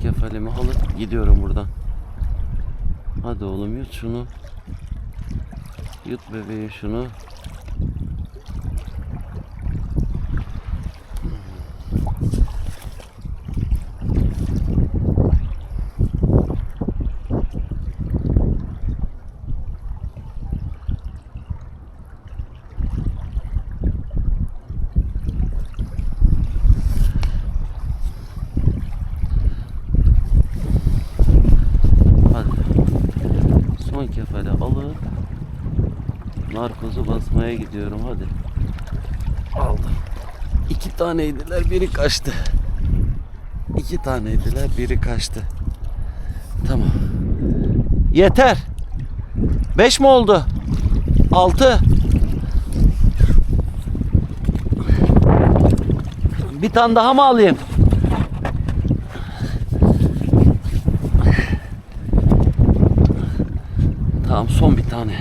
kefalimi alıp gidiyorum buradan. Hadi oğlum yut şunu. Yut bebeğim şunu. Hadi. Kefale alıp narkozu basmaya gidiyorum hadi. Aldım. İki taneydiler biri kaçtı. İki taneydiler biri kaçtı. Tamam. Yeter. Beş mi oldu? Altı. Bir tane daha mı alayım? Tamam son bir tane.